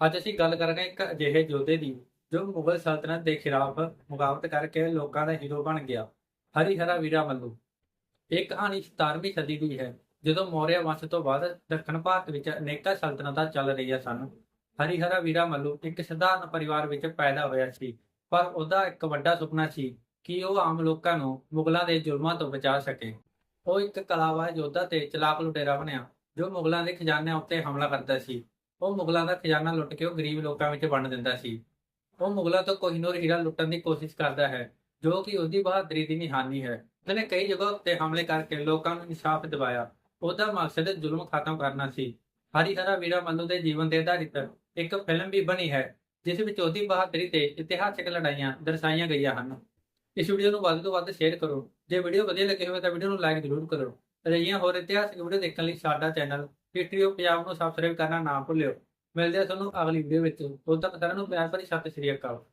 ਅੱਜ ਅਸੀਂ ਗੱਲ ਕਰਾਂਗੇ ਇੱਕ ਅਜਿਹੇ ਯੋਧੇ ਦੀ, ਜੋ ਮੁਗਲ ਸਲਤਨਤ ਦੇ ਖਿਲਾਫ ਮੁਕਾਬਲਤ ਕਰਕੇ ਲੋਕਾਂ ਦਾ ਹੀਰੋ ਬਣ ਗਿਆ, ਹਰੀਹਰਾ ਵੀਰਾ ਮੱਲੂ ਇਹ ਕਹਾਣੀ 17ਵੀਂ ਸਦੀ ਦੀ ਹੈ, ਜਦੋਂ ਮੌਰਿਆ ਵੰਸ਼ ਤੋਂ ਬਾਅਦ ਦੱਖਣ ਭਾਰਤ ਵਿੱਚ ਅਨੇਕਾਂ ਸਲਤਨਤਾਂ ਚੱਲ ਰਹੀਆਂ ਸਨ। ਹਰੀਹਰਾ ਵੀਰਾ ਮੱਲੂ ਇੱਕ ਸਧਾਰਨ ਪਰਿਵਾਰ ਵਿੱਚ ਪੈਦਾ ਹੋਇਆ ਸੀ, ਪਰ ਉਹਦਾ ਇੱਕ ਵੱਡਾ ਸੁਪਨਾ ਸੀ ਕਿ ਉਹ ਆਮ ਲੋਕਾਂ ਨੂੰ ਮੁਗਲਾਂ ਦੇ ਜ਼ੁਲਮਾਂ ਤੋਂ ਬਚਾ ਸਕੇ। ਉਹ ਇੱਕ ਕਲਾਵਾ ਯੋਧਾ ਤੇ ਚਲਾਕ ਲੁਟੇਰਾ ਬਣਿਆ, ਜੋ ਮੁਗਲਾਂ ਦੇ ਖਜ਼ਾਨਿਆਂ ਉੱਤੇ ਹਮਲਾ ਕਰਦਾ ਸੀ। ਉਹ ਮੁਗਲਾਂ ਦਾ ਖਜ਼ਾਨਾ ਲੁੱਟ ਕੇ ਉਹ ਗਰੀਬ ਲੋਕਾਂ ਵਿੱਚ ਵੰਡ ਦਿੰਦਾ ਸੀ। ਉਹ ਮੁਗਲਾਂ ਤੋਂ ਕੋਹਿਨੂਰ ਹੀਰਾ ਲੁੱਟਣ ਦੀ ਕੋਸ਼ਿਸ਼ ਕਰਦਾ ਹੈ, ਜੋ ਕਿ ਉਹਦੀ ਬਹਾਦਰੀ ਦੀ ਨਿਹਾਨੀ ਹੈ। ਉਸਨੇ ਕਈ ਜਗ੍ਹਾ ਉੱਤੇ ਹਮਲੇ ਕਰਕੇ ਲੋਕਾਂ ਨੂੰ ਇਨਸਾਫ ਦਿਵਾਇਆ। ਉਹਦਾ ਮਕਸਦ ਜ਼ੁਲਮ ਖਤਮ ਕਰਨਾ ਸੀ। ਹਰੀਹਰਾ ਵੀਰਾ ਮੱਲੂ ਦੇ ਜੀਵਨ ਤੇ ਆਧਾਰਿਤ ਇੱਕ ਫਿਲਮ ਵੀ ਬਣੀ ਹੈ, ਜਿਸ ਵਿੱਚ ਉਹਦੀ ਬਹਾਦਰੀ ਤੇ ਇਤਿਹਾਸਕ ਲੜਾਈਆਂ ਦਰਸਾਈਆਂ ਗਈਆਂ ਹਨ। ਇਸ ਵੀਡੀਓ ਨੂੰ ਵੱਧ ਤੋਂ ਵੱਧ ਸ਼ੇਅਰ ਕਰੋ। ਜੇ ਵੀਡੀਓ ਵਧੀਆ ਲੱਗੀ ਹੋਵੇ ਤਾਂ ਵੀਡੀਓ ਨੂੰ ਲਾਈਕ ਜ਼ਰੂਰ ਕਰੋ। ਅਜਿਹੀਆਂ ਹੋਰ ਇਤਿਹਾਸਕ ਵੀਡੀਓ ਦੇਖਣ ਲਈ ਸਾਡਾ ਚੈਨਲ ਹਿਸਟਰੀ ਆਫ ਪੰਜਾਬ ਨੂੰ ਸਬਸਕ੍ਰਾਈਬ ਕਰਨਾ ਨਾ ਭੁੱਲਿਓ। ਮਿਲਦੇ ਆ ਤੁਹਾਨੂੰ ਅਗਲੀ ਵੀਡੀਓ ਵਿੱਚ। ਉਦੋਂ ਤੱਕ ਸਾਰਿਆਂ ਨੂੰ ਪਿਆਰ ਭਰੀ ਸਤਿ ਸ਼੍ਰੀ ਅਕਾਲ।